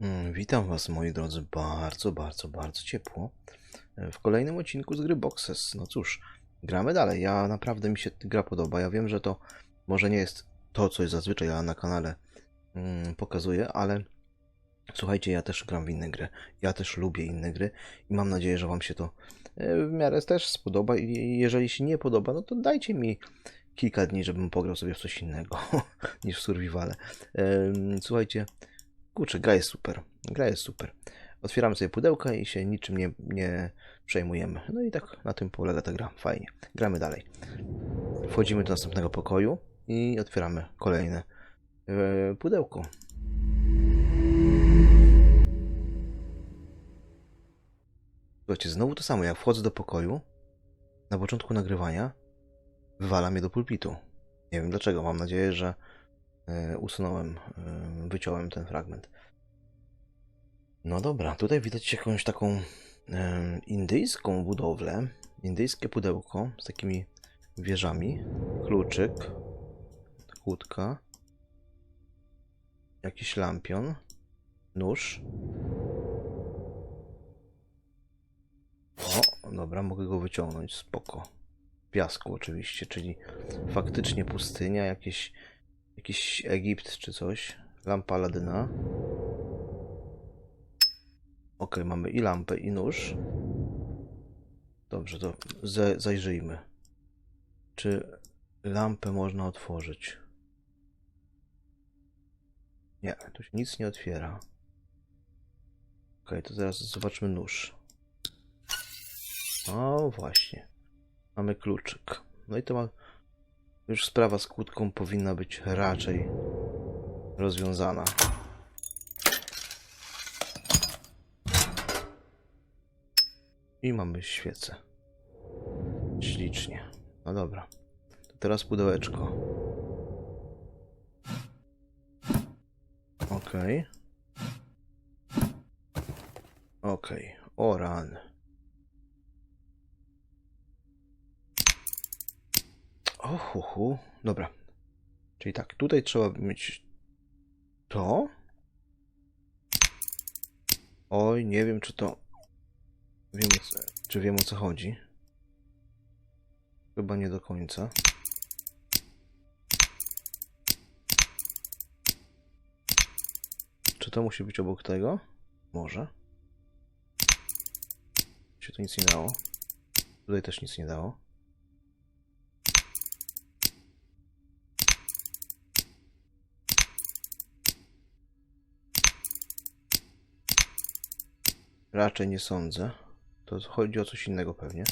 Mm, Witam Was, moi drodzy, bardzo, bardzo, bardzo ciepło e, w kolejnym odcinku z gry Boxes. No cóż, gramy dalej. Ja naprawdę mi się gra podoba. Ja wiem, że to może nie jest to, co zazwyczaj ja na kanale mm, pokazuję, ale słuchajcie, ja też gram w inne gry. Ja też lubię inne gry i mam nadzieję, że Wam się to e, w miarę też spodoba. I jeżeli się nie podoba, no to dajcie mi kilka dni, żebym pograł sobie w coś innego niż w survivale. Słuchajcie, Kurczę, gra jest super. Gra jest super. Otwieramy sobie pudełka i się niczym nie, nie przejmujemy. No i tak na tym polega ta gra. Fajnie. Gramy dalej. Wchodzimy do następnego pokoju i otwieramy kolejne e, pudełko. Słuchajcie, znowu to samo. Jak wchodzę do pokoju, na początku nagrywania wywala mnie do pulpitu. Nie wiem dlaczego. Mam nadzieję, że usunąłem, e, wyciąłem ten fragment. No dobra, tutaj widać jakąś taką e, indyjską budowlę, indyjskie pudełko z takimi wieżami, kluczyk, kłódka, jakiś lampion, nóż. O, dobra, mogę go wyciągnąć, spoko. Piasku oczywiście, czyli faktycznie pustynia, jakieś Jakiś Egipt czy coś. Lampa Aladyna. Ok, mamy i lampę, i nóż. Dobrze, to zajrzyjmy. Czy lampę można otworzyć? Nie, tu się nic nie otwiera. Ok, to teraz zobaczmy nóż. O, właśnie. Mamy kluczyk. No i to ma już sprawa z kłódką powinna być raczej rozwiązana. I mamy świecę. Ślicznie. No dobra. To teraz pudełeczko. Okej. Okej. O rany. O, hu, hu. Dobra. Czyli tak, tutaj trzeba mieć to. Oj, nie wiem, czy to. Wiem, czy wiem o co chodzi. Chyba nie do końca. Czy to musi być obok tego? Może. Się to nic nie dało. Tutaj też nic nie dało. Raczej nie sądzę. To chodzi o coś innego pewnie.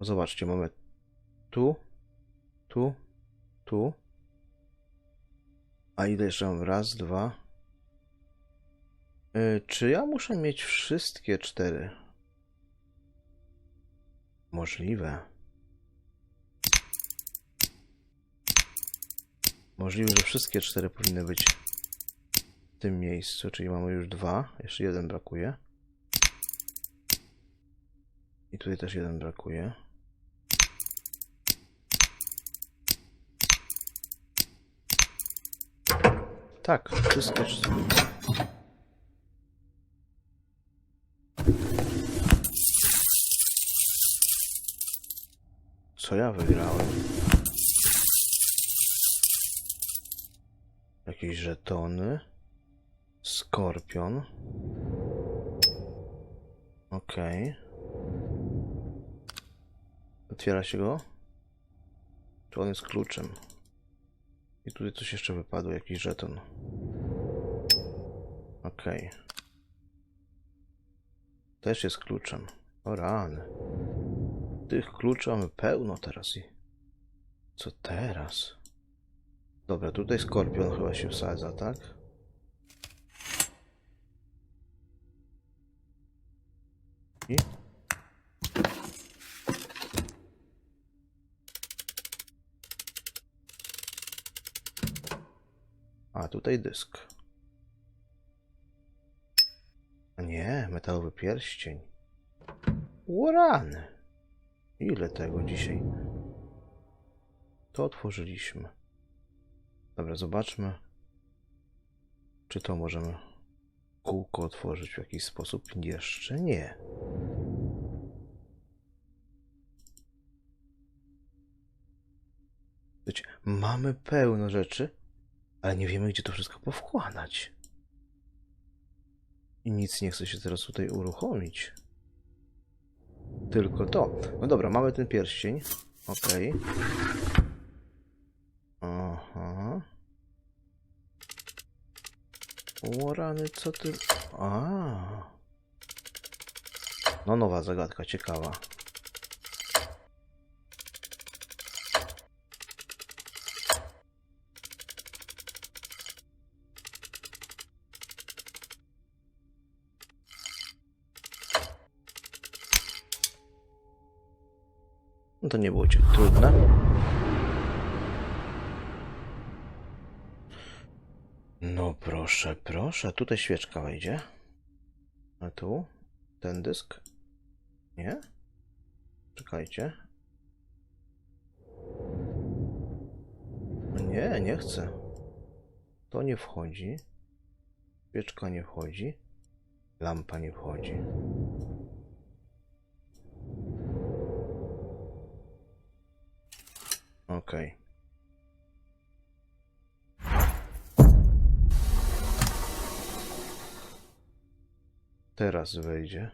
Zobaczcie, mamy tu, tu, tu. A ile jeszcze mam? Raz, dwa, Czy ja muszę mieć wszystkie cztery? Możliwe. Możliwe, że wszystkie cztery powinny być w tym miejscu, czyli mamy już dwa. Jeszcze jeden brakuje. I tutaj też jeden brakuje. Tak, wszystkie cztery. Co ja wygrałem? Jakieś żetony. Skorpion. Okej. Otwiera się go? Czy on jest kluczem? I tutaj coś jeszcze wypadło, jakiś żeton. Okej. Też jest kluczem. O rany. Tych kluczy mamy pełno teraz i... Co teraz? Dobra, tutaj skorpion chyba się wsadza, tak? I? A, tutaj dysk. Nie, metalowy pierścień. Urany. Ile tego dzisiaj? To otworzyliśmy. Dobra, zobaczmy, czy to możemy kółko otworzyć w jakiś sposób. Jeszcze nie. Wiecie, mamy pełno rzeczy, ale nie wiemy, gdzie to wszystko powkładać. I nic nie chce się teraz tutaj uruchomić. Tylko to. No dobra, mamy ten pierścień. Okej. Aha. O rany, co ty... A. No nowa zagadka, ciekawa. To nie było trudne. No proszę, proszę. Tutaj świeczka wejdzie. A tu? Ten dysk? Nie? Czekajcie. No Nie, nie chcę. To nie wchodzi. Świeczka nie wchodzi. Lampa nie wchodzi. Okej. Teraz wejdzie.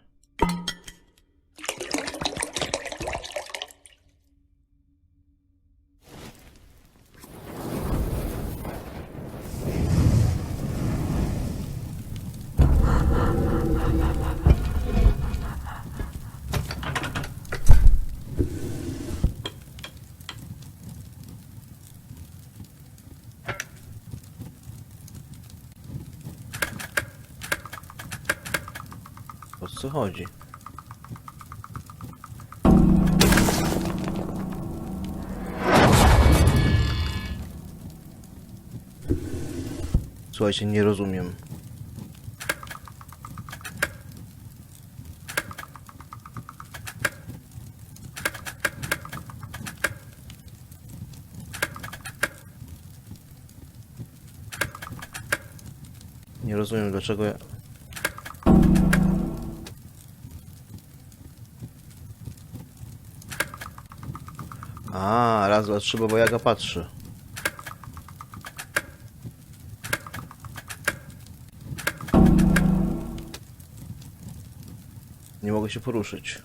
O co chodzi? Słuchajcie, nie rozumiem. Nie rozumiem dlaczego ja... A, raz, dwa, trzy, bo Jaga patrzy. Nie mogę się poruszyć.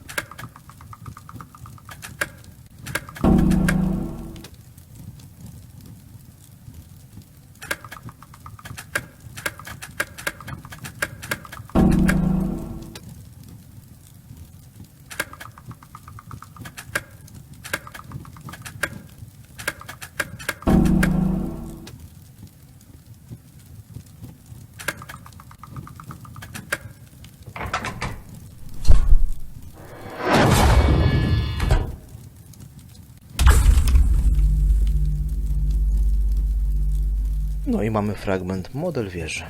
Mamy fragment model wieży.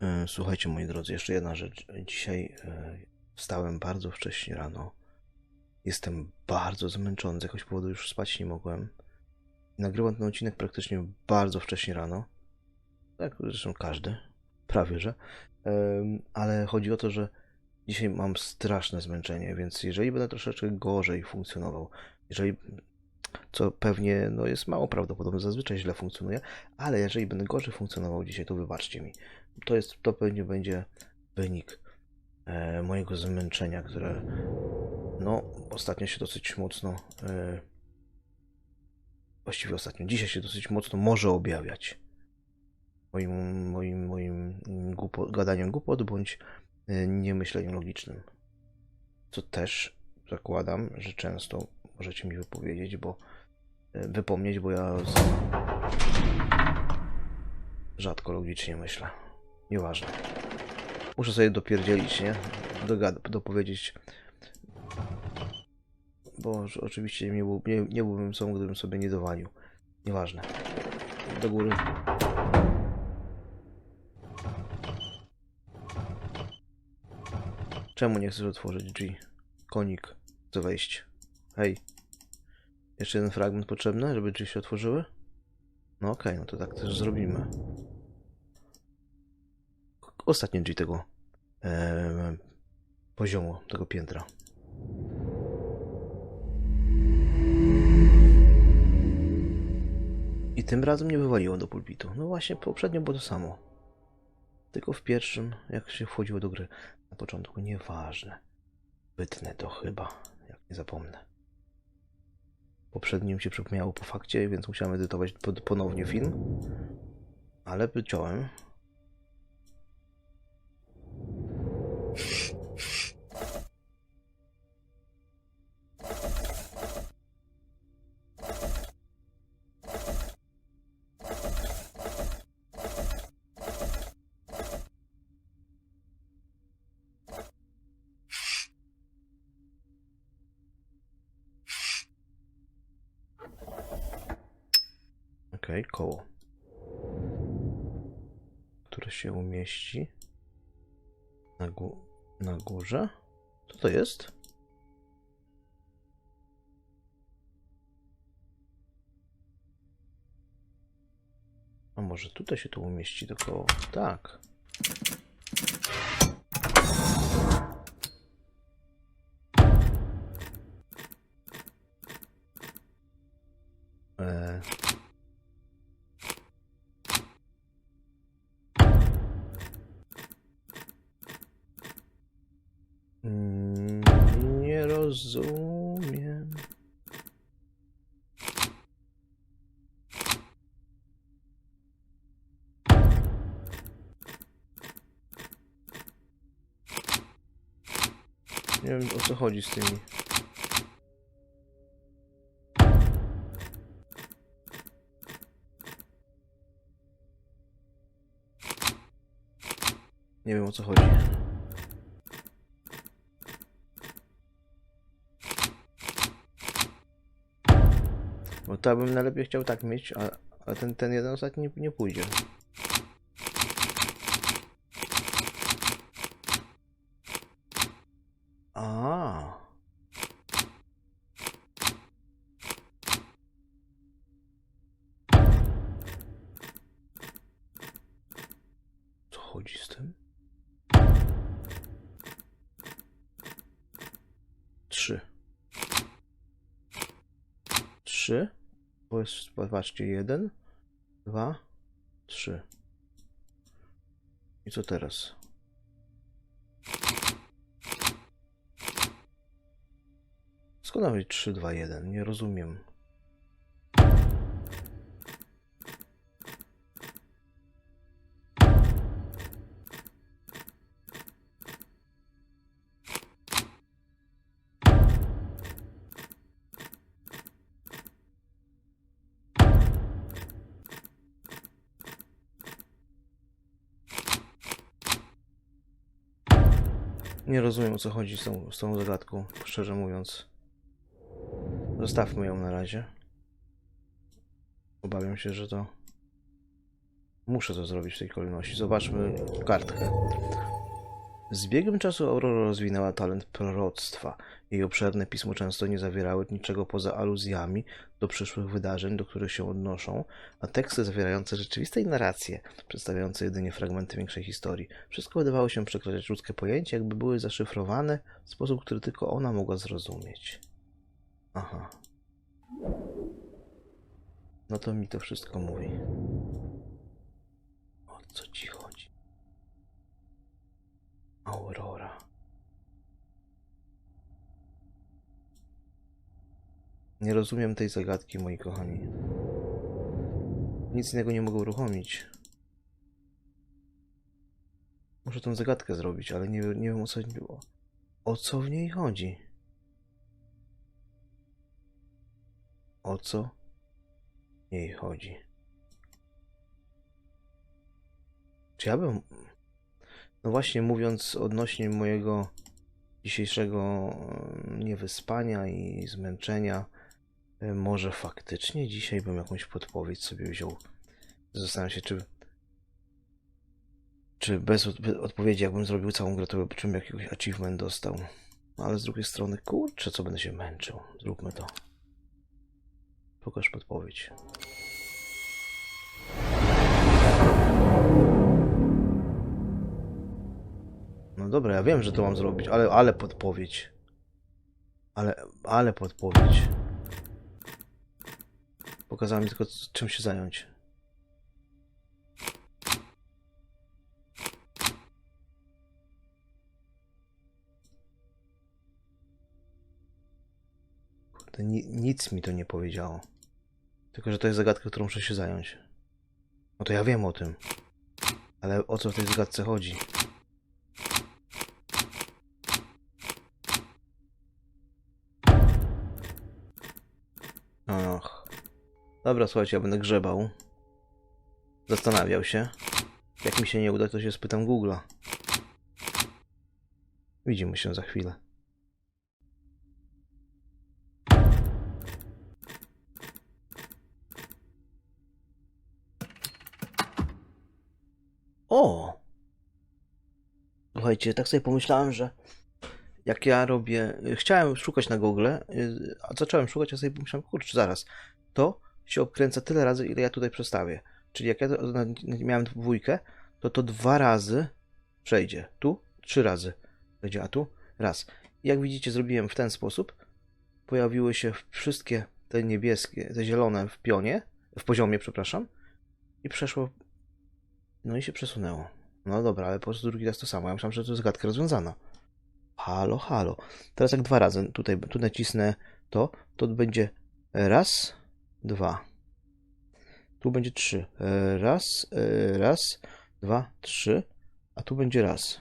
E, Słuchajcie, moi drodzy, jeszcze jedna rzecz. Dzisiaj e, wstałem bardzo wcześnie rano. Jestem bardzo zmęczony, z jakiegoś powodu już spać nie mogłem. Nagrywam ten odcinek praktycznie bardzo wcześnie rano. Tak, zresztą każdy. Prawie, że. Ale chodzi o to, że dzisiaj mam straszne zmęczenie, więc jeżeli będę troszeczkę gorzej funkcjonował, jeżeli, co pewnie no, jest mało prawdopodobne, zazwyczaj źle funkcjonuje, ale jeżeli będę gorzej funkcjonował dzisiaj, to wybaczcie mi. To jest, to pewnie będzie wynik e, mojego zmęczenia, które no ostatnio się dosyć mocno e, właściwie ostatnio, dzisiaj się dosyć mocno może objawiać moim, moim, moim głupo, gadaniem głupot bądź y, niemyśleniem logicznym. Co też zakładam, że często możecie mi wypowiedzieć, bo y, wypomnieć, bo ja rzadko logicznie myślę. Nieważne. Muszę sobie dopierdzielić, nie? Dogad dopowiedzieć. Bo oczywiście nie, był, nie, nie byłbym sobą, gdybym sobie nie dowalił. Nieważne. Do góry. Czemu nie chcesz otworzyć drzwi? Konik. Chcę wejść. Hej. Jeszcze jeden fragment potrzebny, żeby drzwi się otworzyły? No okej, no to tak też zrobimy. Ostatnie drzwi tego em, poziomu, tego piętra. I tym razem nie wywaliło do pulpitu. No właśnie, poprzednio było to samo. Tylko w pierwszym, jak się wchodziło do gry. Na początku, nieważne. Wytnę to chyba, jak nie zapomnę. Poprzednim się przypomniało po fakcie, więc musiałem edytować ponownie film. Ale wyciąłem. Które się umieści na, gó na górze. Co to jest? A może tutaj się to umieści koło? Tak. Chodzi z tymi. Nie wiem o co chodzi. Bo to bym najlepiej chciał tak mieć, a, ten, ten jeden ostatni nie, nie pójdzie. A. Co chodzi z tym? Trzy. Trzy. Bo patrzcie, jeden, dwa, trzy. I co teraz? Skąd nawet 3, 2, 1? Nie rozumiem. Nie rozumiem o co chodzi z tą, z tą szczerze mówiąc. Zostawmy ją na razie. Obawiam się, że to. Muszę to zrobić w tej kolejności. Zobaczmy kartkę. Z biegiem czasu Aurora rozwinęła talent proroctwa. Jej obszerne pismo często nie zawierały niczego poza aluzjami do przyszłych wydarzeń, do których się odnoszą, a teksty zawierające rzeczywiste narracje, przedstawiające jedynie fragmenty większej historii. Wszystko wydawało się przekraczać ludzkie pojęcie, jakby były zaszyfrowane w sposób, który tylko ona mogła zrozumieć. Aha. No to mi to wszystko mówi. O co ci chodzi? Aurora. Nie rozumiem tej zagadki, moi kochani. Nic innego nie mogę uruchomić. Muszę tą zagadkę zrobić, ale nie, nie wiem o co, o co w niej chodzi. O co w niej chodzi? Czy ja bym No właśnie mówiąc odnośnie mojego dzisiejszego niewyspania i zmęczenia, e, może faktycznie dzisiaj bym jakąś podpowiedź sobie wziął. Zastanawiam się, czy czy bez od- odpowiedzi, jakbym zrobił całą grę, to czym jakiegoś achievement dostał. Ale z drugiej strony, kurczę, co będę się męczył. Zróbmy to. Pokaż podpowiedź. Dobra, ja wiem, że to mam zrobić, ale, ale podpowiedź. Ale, ale podpowiedź. Pokazała mi tylko, czym się zająć. Kurde, ni nic mi to nie powiedziało. Tylko, że to jest zagadka, którą muszę się zająć. No to ja wiem o tym. Ale o co w tej zagadce chodzi? Och. Dobra, słuchajcie, ja będę grzebał. Zastanawiał się. Jak mi się nie uda, to się spytam Google'a. Widzimy się za chwilę. O! Słuchajcie, tak sobie pomyślałem, że jak ja robię. Chciałem szukać na Google, y, a zacząłem szukać, a sobie pomyślałem, kurczę, zaraz. To się obkręca tyle razy, ile ja tutaj przestawię. Czyli jak ja miałem dwójkę, to to dwa razy przejdzie. Tu trzy razy przejdzie, a tu raz. Jak widzicie, zrobiłem w ten sposób. Pojawiły się wszystkie te niebieskie, te zielone w pionie, w poziomie, przepraszam. I przeszło. No i się przesunęło. No dobra, ale po prostu drugi raz to samo. Ja myślałem, że to jest zagadka rozwiązana. Halo, halo. Teraz jak dwa razy tutaj tu nacisnę to, to będzie raz, dwa. Tu będzie trzy. Raz, e, raz, dwa, trzy. A tu będzie raz.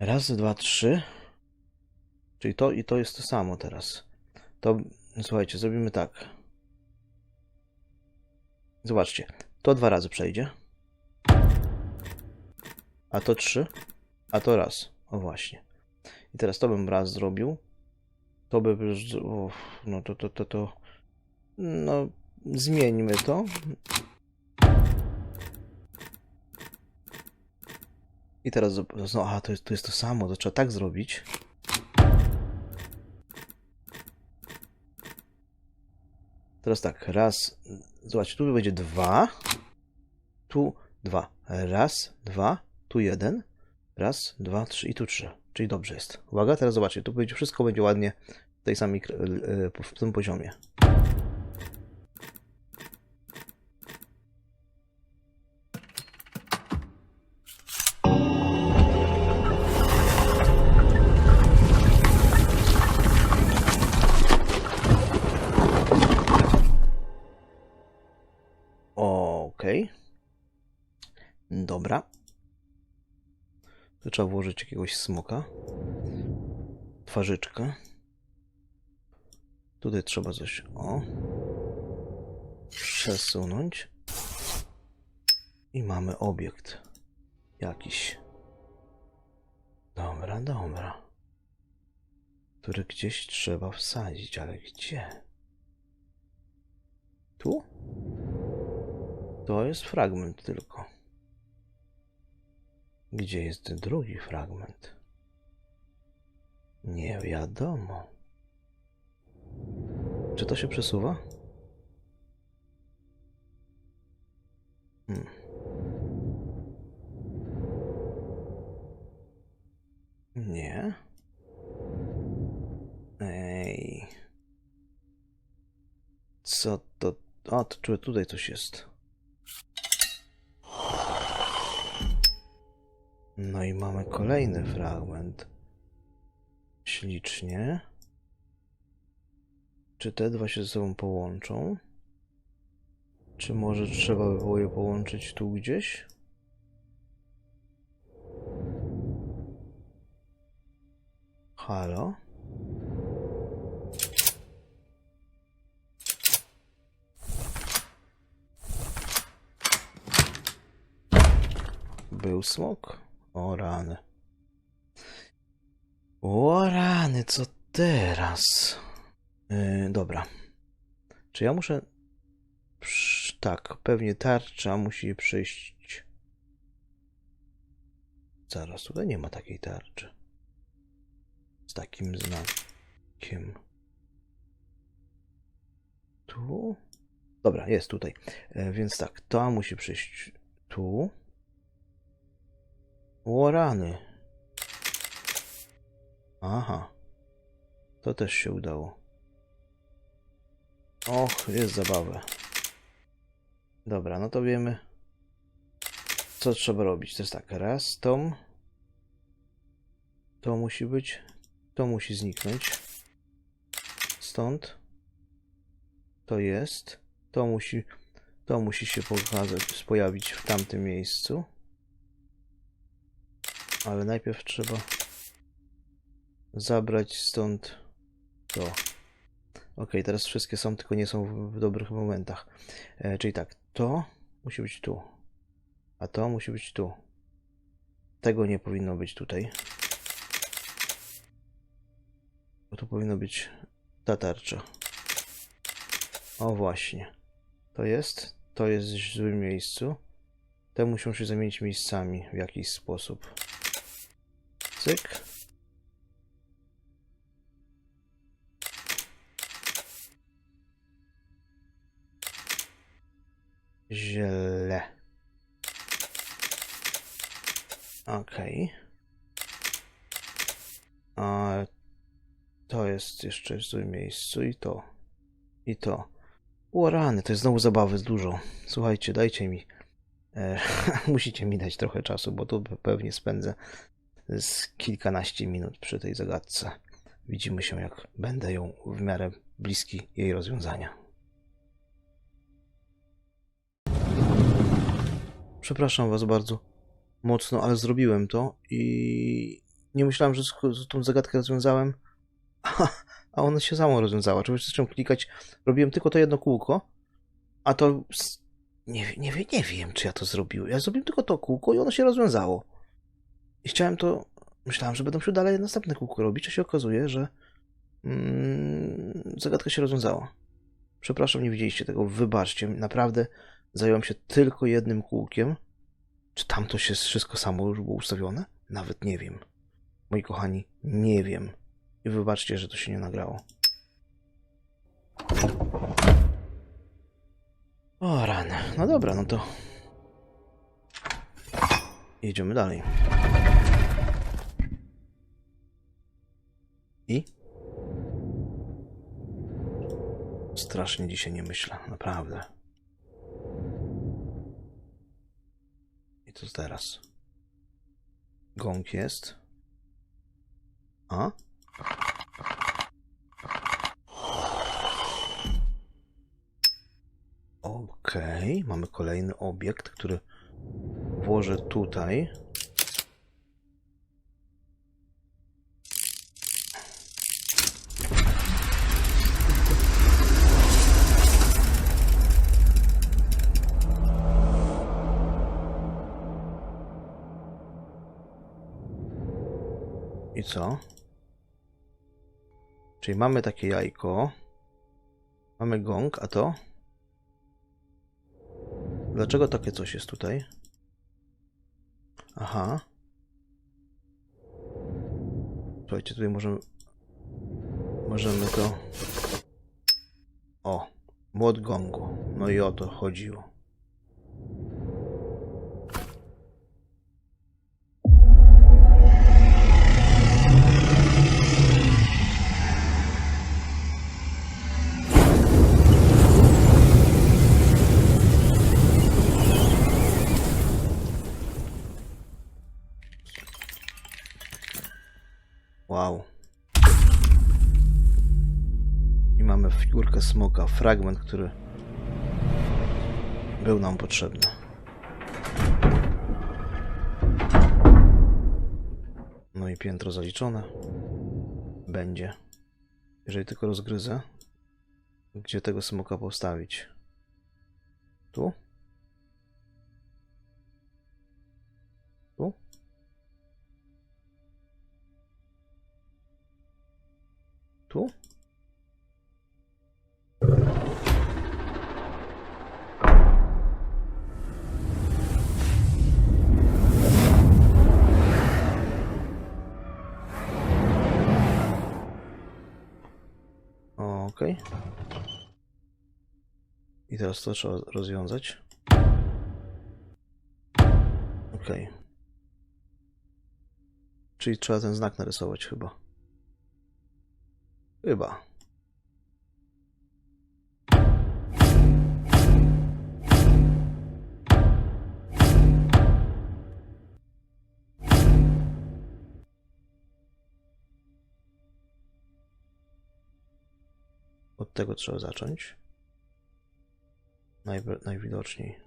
Raz, dwa, trzy. Czyli to i to jest to samo teraz. To słuchajcie, zrobimy tak. Zobaczcie. To dwa razy przejdzie. A to trzy. A to raz. O właśnie. I teraz to bym raz zrobił. To by. Uff, no to, to, to, to. No, zmieńmy to. I teraz. No, aha, to jest, to jest to samo. To trzeba tak zrobić. Teraz tak, raz. Zobaczcie, tu będzie dwa. Tu dwa. Raz, dwa, tu jeden. Raz, dwa, trzy i tu trzy. Czyli dobrze jest. Uwaga, teraz zobaczcie, tu będzie, wszystko będzie ładnie w tej samej, e, w tym poziomie. Trzeba włożyć jakiegoś smoka. Twarzyczkę. Tutaj trzeba coś. O. Przesunąć. I mamy obiekt. Jakiś. Dobra, dobra. Który gdzieś trzeba wsadzić, ale gdzie? Tu? To jest fragment tylko. Gdzie jest drugi fragment? Nie wiadomo. Czy to się przesuwa? Hmm. Nie. Ej. Co to? To czuję, tutaj coś jest. No i mamy kolejny fragment. Ślicznie. Czy te dwa się ze sobą połączą? Czy może trzeba by było je połączyć tu gdzieś? Halo? Był smok? O rany. O rany, co teraz? Yy, dobra. Czy ja muszę... Psz, tak, pewnie tarcza musi przyjść... Zaraz, tutaj nie ma takiej tarczy. Z takim znakiem. Tu? Dobra, jest tutaj. E, więc tak, to musi przyjść tu. O rany. Aha. To też się udało. Och, jest zabawa. Dobra, no to wiemy, co trzeba robić. To jest tak, raz, tom. To musi być. To musi zniknąć. Stąd. To jest. To musi. To musi się pokazać, pojawić w tamtym miejscu. Ale najpierw trzeba zabrać stąd to. Ok, teraz wszystkie są, tylko nie są w, dobrych momentach. E, czyli tak, to musi być tu. A to musi być tu. Tego nie powinno być tutaj. Bo tu powinno być ta tarcza. O właśnie. To jest. To jest w złym miejscu. Te muszą się zamienić miejscami w jakiś sposób. Cyk. Źle. Okej. A to jest jeszcze w złym miejscu i to. I to. O rany, to jest znowu zabawy dużo. Słuchajcie, dajcie mi. E, musicie mi dać trochę czasu, bo tu pewnie spędzę z kilkanaście minut przy tej zagadce. Widzimy się, jak będę ją w miarę bliski jej rozwiązania. Przepraszam Was bardzo mocno, ale zrobiłem to i nie myślałem, że tą zagadkę rozwiązałem, a, ona się samo rozwiązała. Czy zacząłem klikać, robiłem tylko to jedno kółko, a to nie, nie, nie wiem, czy ja to zrobiłem. Ja zrobiłem tylko to kółko i ono się rozwiązało. I chciałem to, myślałem, że będę musiał dalej następne kółko robić, a się okazuje, że mm, zagadka się rozwiązała. Przepraszam, nie widzieliście tego, wybaczcie. Naprawdę zająłem się tylko jednym kółkiem. Czy tam to się wszystko samo już było ustawione? Nawet nie wiem. Moi kochani, nie wiem. I wybaczcie, że to się nie nagrało. O rany. No dobra, no to... Jedziemy dalej. I? Strasznie dzisiaj nie myślę, naprawdę. I co teraz? Gąk jest. A? Okej, mamy kolejny obiekt, który włożę tutaj. Co? Czyli mamy takie jajko. Mamy gong, a to? Dlaczego takie coś jest tutaj? Aha. Słuchajcie, tutaj możemy... Możemy to... O! Młot gongu. No i o to chodziło. Smoka, fragment, który był nam potrzebny. No i piętro zaliczone. Będzie. Jeżeli tylko rozgryzę, gdzie tego smoka postawić. Tu? Tu? Tu? O, Okej. I teraz to trzeba rozwiązać. Okej. Czyli trzeba ten znak narysować chyba. Chyba. Tego trzeba zacząć. Najwe- najwidoczniej.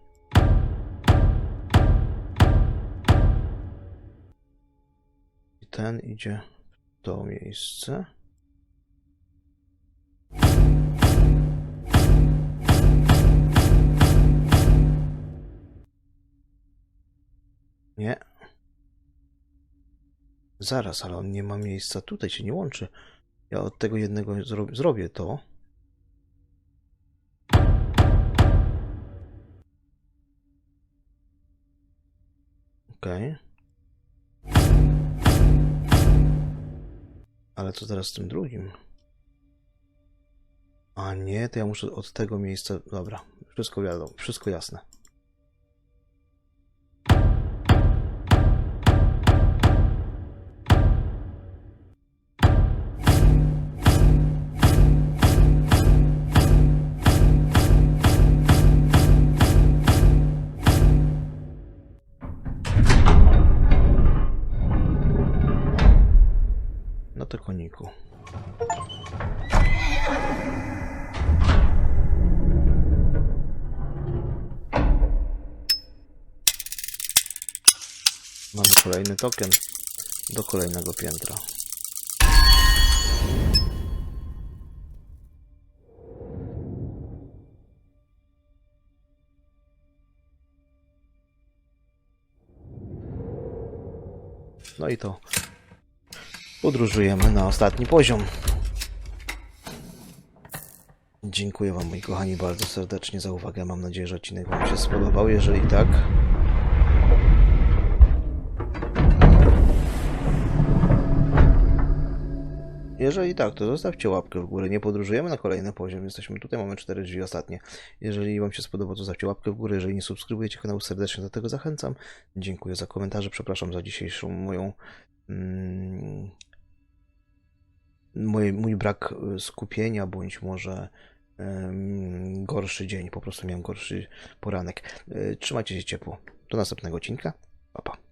I ten idzie w to miejsce. Nie. Zaraz, ale on nie ma miejsca. Tutaj się nie łączy. Ja od tego jednego zro zrobię to. Okej. Ale co teraz z tym drugim? A nie, to ja muszę od tego miejsca. Dobra, wszystko wiadomo, wszystko jasne. Token do kolejnego piętra. No i to podróżujemy na ostatni poziom. Dziękuję Wam, moi kochani, bardzo serdecznie za uwagę. Mam nadzieję, że odcinek Wam się spodobał. Jeżeli tak, Jeżeli tak, to zostawcie łapkę w górę. Nie podróżujemy na kolejny poziom. Jesteśmy tutaj, mamy cztery drzwi ostatnie. Jeżeli Wam się spodoba, to zostawcie łapkę w górę. Jeżeli nie subskrybujecie kanału, serdecznie do tego zachęcam. Dziękuję za komentarze. Przepraszam za dzisiejszą moją. Mm, mój, mój brak y, skupienia, bądź może gorszy dzień. Po prostu miałem gorszy poranek. Y, Trzymajcie się ciepło. Do następnego odcinka. Pa, pa.